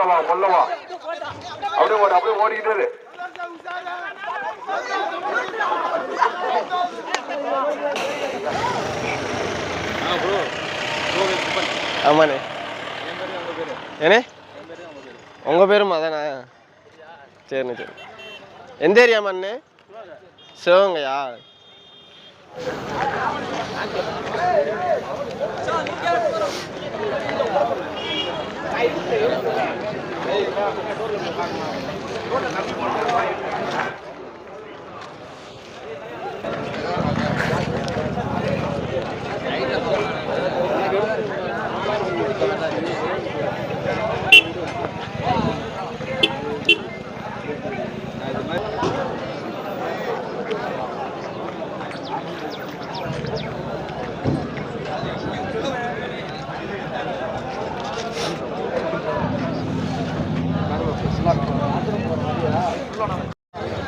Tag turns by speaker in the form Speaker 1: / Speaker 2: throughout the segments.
Speaker 1: மொல்ல மொல்லவா அப்படியே ஓடு அப்படியே ஓடிக்கிட்டு
Speaker 2: ஆமாண்ணே. ஏனே உங்கள் பேருமா தானே? சரிண்ணே சரி. எந்த ஏரியாமாண்ணே you. ไปเสือกเลยรถจะขับรถจะขับ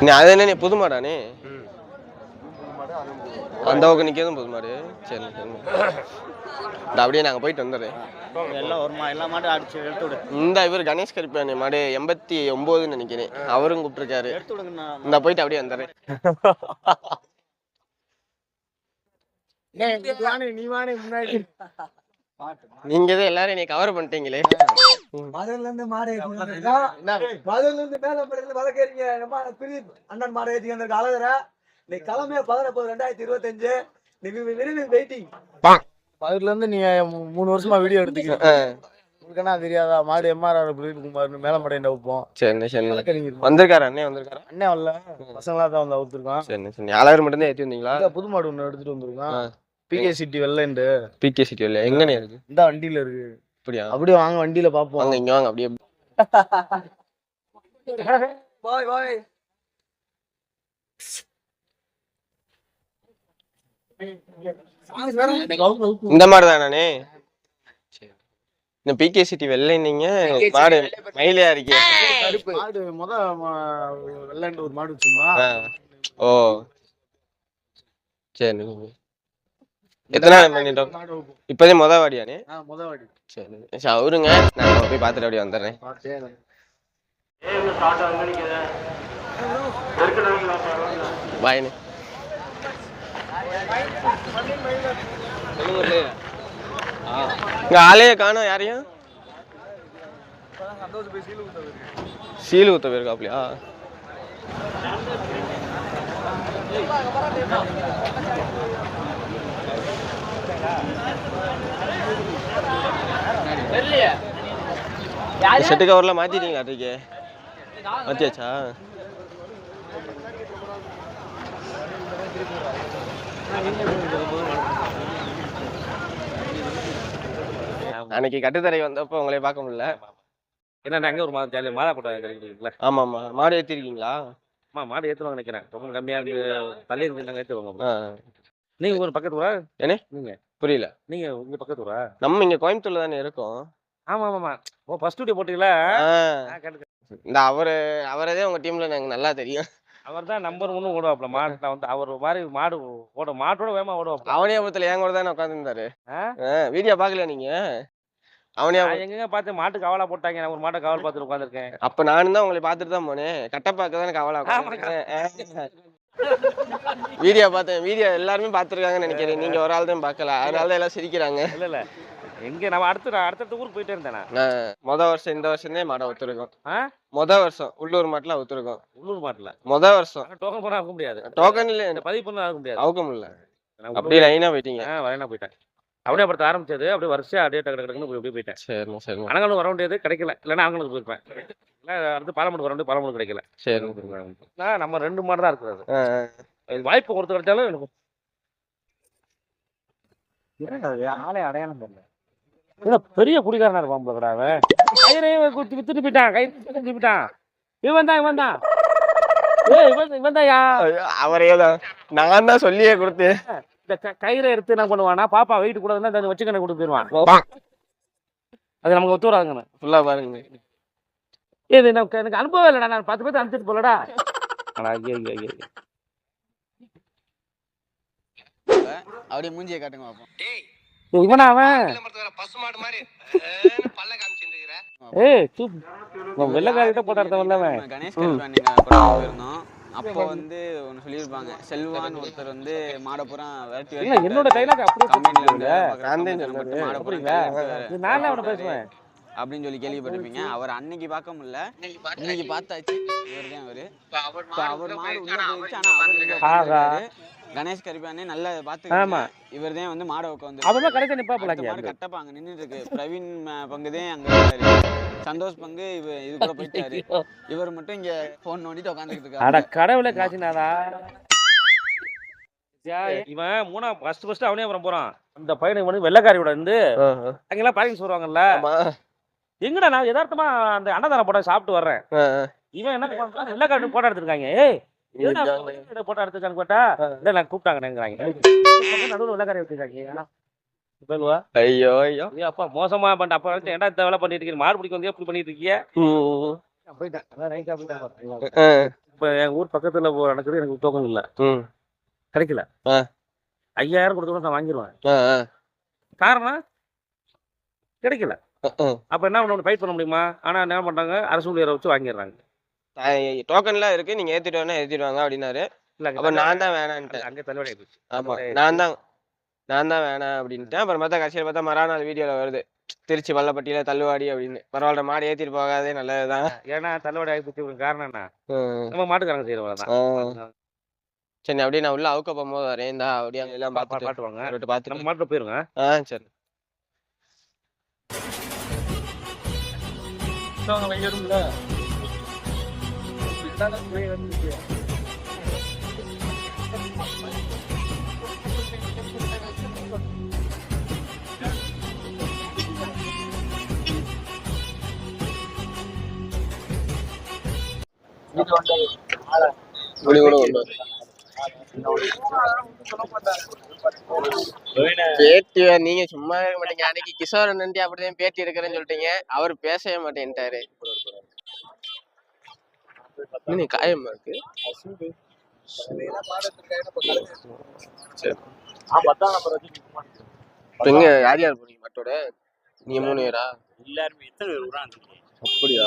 Speaker 2: நீ அது என்ன புது மாடாண்ணே அந்த பக்கம் நிற்கிறதும் புது மாடு சரி. அப்படியே நாங்கள் போயிட்டு வந்துடுறேன்.
Speaker 3: எல்லாம் ஒரு மா எல்லா மாட்டும் அடிச்சு எடுத்து விடு.
Speaker 2: இந்த இவர் கணேஷ் கருப்பியானே மாடு எண்பத்தி ஒம்போதுன்னு நினைக்கிறேன். அவரும் கூப்பிட்டுருக்காரு. இந்த போயிட்டு அப்படியே வந்துடுறேன்.
Speaker 3: நீ
Speaker 2: நீங்க தான் எல்லாரும் என்னை கவர் பண்ணிட்டீங்களே.
Speaker 4: மதுரையில இருந்து மாடு மதுரையில இருந்து மேலப்படியில வழக்கறிஞ அண்ணன் மாடு ஏத்தி வந்திருக்க அழகர? நீ கிளம்பே பதினெட்டு ரெண்டாயிரத்தி இருபத்தஞ்சு. நீ விரும்பி வெயிட்டிங்
Speaker 3: அதுல இருந்து நீ மூணு வருஷமா வீடியோ எடுத்துக்க உனக்குன்னா தெரியாதா? மாடு எம்ஆர்ஆர் குமார் மேல மடையில வைப்போம்
Speaker 2: சரிண்ணே
Speaker 3: வழக்கறிஞர்
Speaker 2: வந்திருக்காரு அண்ணே வந்திருக்காரா.
Speaker 3: அண்ணன் வரல. பசங்களா தான் வந்து அவுத்துருக்கான்.
Speaker 2: சரிண்ணே சரி. அழகர் மட்டும் தான் ஏற்றி வந்தீங்களா
Speaker 3: புது மாடு ஒண்ணு எடுத்துட்டு வந்திருக்கான். பிகே சிட்டி வெள்ளண்டு
Speaker 2: பிகே சிட்டி இல்லையா எங்கண்ணே இருக்கு?
Speaker 3: இந்த வண்டியில இருக்கு.
Speaker 2: அப்படியா?
Speaker 3: அப்படியே வாங்க வண்டியில பாப்போம்.
Speaker 2: வாங்க இங்க வாங்க அப்படியே.
Speaker 4: பாய் பாய்.
Speaker 2: இந்த மாடு தானே இந்த பிகே சிட்டி வெள்ளை நீங்க மாடு மயிலையா இருக்கே
Speaker 3: மாடு முத ம- வெள்ளாண்டு ஒரு மாடு வச்சிருந்தோம்
Speaker 2: ஆ. ஓ. சரி எத்தனை நாள். இப்போதே மொத வாடியானே
Speaker 3: ஆ, முத வாடி.
Speaker 2: சரி. அவருங்க நான் போய் பார்த்துட்டு அப்படியே வந்துடுறேன். பாய்னு இங்க ஆளையே காணோம் யாரையும்? சீல் ஊத்த போயிருக்காப்லையா செட்டு கவர்லாம் மாத்திட்டீங்களா அன்றைக்கு மாத்தியாச்சா? அன்னைக்கு கட்டுத்தரை வந்தப்போ உங்களை பார்க்க முடியல.
Speaker 5: என்ன அங்கே ஒரு மாதம் ஜாலியாக மாதா போட்டோ கிடைக்கிறீங்களா
Speaker 2: ஆமா ஆமா மாடு ஏத்திருக்கீங்களா?
Speaker 5: அம்மா மாடு ஏற்றுவாங்க நினைக்கிறேன். ரொம்ப கம்மியாக இருக்கு தள்ளி இருந்தாங்க ஏற்றுவாங்க நீங்கள் ஒரு பக்கத்து
Speaker 2: என்ன?
Speaker 5: நீங்க.
Speaker 2: புரியல.
Speaker 5: நீங்கள் உங்கள் பக்கத்து ஊரா
Speaker 2: நம்ம இங்க கோயம்புத்தூர்ல தானே இருக்கோம்.
Speaker 5: ஆமாம் ஆமாம்மா. ஓ ஃபர்ஸ்ட் டூட்டி போட்டீங்களா?
Speaker 2: இந்த அவரு அவரதே உங்க டீம்ல எனக்கு நல்லா தெரியும்.
Speaker 5: அவர் தான் நம்பர் ஒன்று ஓடுவாப்ல. மாட்டில் வந்து அவர் மாதிரி மாடு ஓட மாட்டோட வேகமாக ஓடுவாப்ல.
Speaker 2: அவனியாபுரத்துல என் கூட தானே உட்காந்துருந்தாரு? வீடியோ பாக்கல நீங்க? அவனியா
Speaker 5: எங்கெங்க பார்த்து மாட்டு கவலா போட்டாங்க? நான் ஒரு மாட்டை கவல் பார்த்துட்டு உட்காந்துருக்கேன்
Speaker 2: அப்ப நானும் தான் உங்களை பார்த்துட்டு தான் போனேன். கட்டப்பாக்க தானே கவலா வீடியோ பார்த்தேன் வீடியோ எல்லாருமே பார்த்துருக்காங்கன்னு நினைக்கிறேன். நீங்க ஒரு ஆள் தான் பார்க்கல. அதனால தான் எல்லாம் சிரிக்கிறாங்க.
Speaker 5: இல்லை இல்லை. எங்கே நம்ம அடுத்து நான் அடுத்தடுத்த ஊருக்கு போயிட்டே இருந்தேன்
Speaker 2: மொத வருஷம் இந்த வருஷம் மாடை ஒத்துருக்கோம்? மொத வருஷம் உள்ளூர் மாட்டுல ஒத்துருக்கோம்.
Speaker 5: உள்ளூர் மாட்டில்?
Speaker 2: மொத வருஷம்.
Speaker 5: டோக்கன் போனால் ஆக முடியாது.
Speaker 2: டோக்கன் இல்ல.
Speaker 5: பதிவு பண்ண ஆக முடியாது.
Speaker 2: அவுக்கம் இல்ல
Speaker 5: நான்
Speaker 2: அப்படியே லைனா போயிட்டீங்க.
Speaker 5: வரேனா போயிட்டேன். அப்படியே அப்புறத்த ஆரம்பிச்சது அப்படியே வருஷம் அப்படியே டக்கு டக்கு டக்குன்னு அப்படியே போயிட்டேன்.
Speaker 2: சரிண்ணா சரிண்ணா
Speaker 5: அனங்கலம் வர வேண்டியது கிடைக்கல. இல்லைன்னா அனங்கலுக்கு போயிருப்பேன். இல்லை அடுத்து பாலமூடு வர வேண்டியது பாலமூடு கிடைக்கல.
Speaker 2: சரி.
Speaker 5: நான் நம்ம ரெண்டு மாடு தான் இருக்கிறது. வாய்ப்பு ஒருத்தர் கிடைச்சாலும் எனக்கு
Speaker 3: ஆளே அடையாளம் தெரியல?
Speaker 5: பெரிய குடிகாரனா இருப்பான் போல அவன். கயிறையே குத்தி வித்துட்டு போயிட்டான். கயிறு வித்துட்டு போயிட்டான். இவன் தான் இவன் தான். ஏய் இவன் இவன்
Speaker 2: ஐயோ, அவரே தான். நான் தான் சொல்லியே கொடுத்தேன்.
Speaker 5: இந்த க- கயிறை எடுத்து என்ன பண்ணுவானா பாப்பா வெயிட் கூட இருந்தா வச்சு கணக்கு கொடுத்து போயிடுவான். அது நமக்கு ஒத்து வராதுங்கண்ணா
Speaker 2: ஃபுல்லா பாருங்க.
Speaker 5: இது எனக்கு எனக்கு அனுபவம் இல்லைடா நான் பத்து பேர்த்து அனுப்பிச்சிட்டு போலடா. ஐயோ ஐயோ ஐயோ.
Speaker 3: அப்படியே மூஞ்சியை காட்டுங்க பார்ப்போம்
Speaker 5: இவனா அவன்? ஏய் சூப். வெள்ளக்காரிட்ட போட்டோ எடுத்தவன்ல அவன்.
Speaker 6: கணேஷ் கல்யாணம் நீங்க கொண்டு போயிருந்தோம். அப்போ வந்து ஒன்று சொல்லியிருப்பாங்க செல்வான்னு ஒருத்தர் வந்து மாட பூரா விரட்டி
Speaker 5: இல்ல என்னோட டைலாக் அப்படியே
Speaker 6: கம்பெனில இருந்து
Speaker 2: நான் தான்
Speaker 5: நான் அவனை பேசுவேன்.
Speaker 6: அப்படின்னு சொல்லி கேள்விப்பட்டிருப்பீங்க. அவர் அன்னைக்கு பார்க்க முடியல. இன்னைக்கு பார்த்தாச்சு. இவர் தான் அவரு அவர் மாடு உள்ள போயிடுச்சு. ஆனா அவர். கணேஷ் கரிபானே நல்லா
Speaker 5: ஆமா.
Speaker 6: பார்த்து இவர் தான் வந்து மாடை உட்காந்து
Speaker 5: அவன் தான் கடைசி நிப்பாப்புல
Speaker 6: அடுத்த மாடு
Speaker 5: அங்கே
Speaker 6: கட்டப்பா அங்க நின்னுட்டு இருக்கு. பிரவீன் பங்குதே அங்க சந்தோஷ் பங்கு இவ இது கூட போயிட்டாரு இவர் மட்டும் இங்க போன் நோண்டிட்டு உட்காந்துட்டு
Speaker 5: அட
Speaker 6: இருக்காரு
Speaker 5: கடவுளை காசினாதா இவன் மூணா ஃபர்ஸ்ட் ஃபர்ஸ்ட் அவனே அப்புறம் போறான். இந்த பையனை வந்து வெள்ளக்காரியோட இருந்து. அங்கெல்லாம் பாரிங்ஸ் வருவாங்கல்ல.
Speaker 2: ஆமா.
Speaker 5: எங்கடா நான் யதார்த்தமா அந்த அன்னதானம் போட சாப்பிட்டு வர்றேன். இவன் என்ன பண்றான்? வெள்ளக்காரி போட்டோ எடுத்திருக்காங்க. ஏய் போட்டோ எடுத்துக்கான்னு கேட்டா இல்ல நான் கூப்பிட்டாங்கன்னுங்கிறாங்க நடுவில் வெள்ளக்காரி வச்சிருக்காங்க
Speaker 2: ஐயோ ஐயோ.
Speaker 5: ஐயோ அப்பா மோசமா பண்ண அப்ப வரைக்கும் ஏன்டா இந்த வேலை பண்ணிட்டு இருக்கீங்க? மாடு பிடிக்க வந்து எப்படி பண்ணிட்டு இருக்கீங்க? போயிட்டேன். இப்ப என் ஊர் பக்கத்துல நடக்குது எனக்கு டோக்கன் இல்ல.
Speaker 2: ம்.
Speaker 5: கிடைக்கல. ஐயாயிரம் கொடுத்து கூட நான் வாங்கிடுவேன். காரணம்? கிடைக்கல. அப்ப என்ன பண்ண ஃபைட் பண்ண முடியுமா? ஆனா என்ன பண்றாங்க? அரசு ஊழியரை வச்சு வாங்கிடுறாங்க.
Speaker 2: டோக்கன்லாம் இருக்கு. நீங்க ஏத்திட்டு வேணா ஏத்திட்டு வாங்க அப்படின்னாரு. அப்ப நான் தான் வேணான்ட்டேன்.
Speaker 5: அங்க தள்ளுபடி ஆயிடுச்சு
Speaker 2: ஆமா நான் தான் நான் தான் வேணாம் அப்படின்ட்டேன் அப்புறம் பார்த்தா கடைசியில் பார்த்தா மறுநாள் வீடியோல வருது. திருச்சி வல்லப்பட்டியில தள்ளுவாடி அப்படின்னு. பரவாயில்ல மாடு ஏத்திட்டு போகாதே நல்லதுதான்.
Speaker 5: ஏன்னா தள்ளுபடி ஆகி போச்சு காரணம் என்ன. நம்ம மாட்டுக்காரங்க செய்யறவங்க.
Speaker 2: சரி அப்படியே நான் உள்ள அவுக்க போகும்போது வரேன் இந்தா அப்படியே அங்க எல்லாம் பார்த்துட்டு
Speaker 5: பாட்டுவாங்க
Speaker 2: அவர்கிட்ட
Speaker 5: நம்ம
Speaker 2: பார்த்துட்டு
Speaker 5: மாட்டுல போயிருங்க.
Speaker 2: ஆ சரி. குடி நீங்க சும்மா இருக்க மாட்டீங்க. அன்னைக்கு கிஷோர் நன்றி அப்படிதான் பேட்டி எடுக்கிறேன்னு சொல்லிட்டீங்க. அவர் பேசவே மாட்டேன்ட்டாரு. காயமா இருக்கு? சரி. இப்ப எங்க யார் யார் போறீங்க மட்டோட? நீங்க மூணு பேரா?
Speaker 5: எல்லாருமே. எத்தனை பேர் உட்காந்து
Speaker 2: அப்படியா?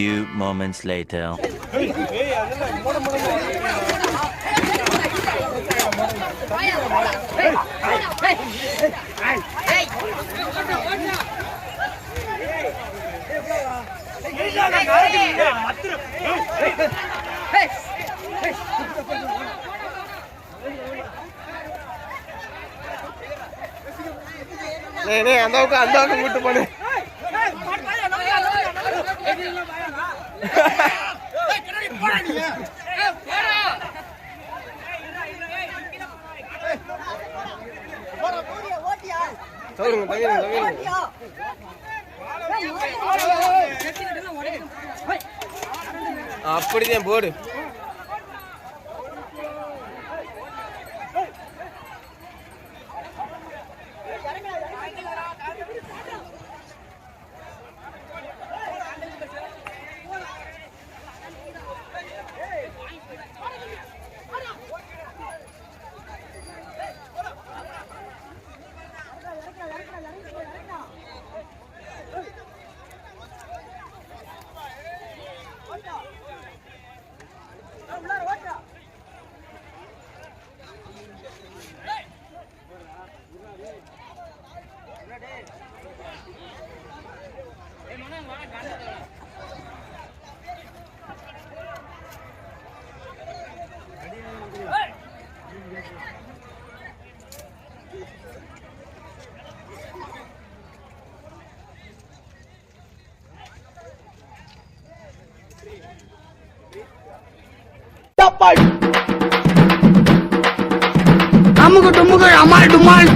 Speaker 7: Few moments later.
Speaker 2: டேய், டேய், அந்த பக்கம் அந்த பக்கம் கூட்டு போனு தவிருங்க தவிருங்க தவிருங்க. அப்படிதான் போடு.
Speaker 8: ডুমুক ডুমুক আমার ডুমাল।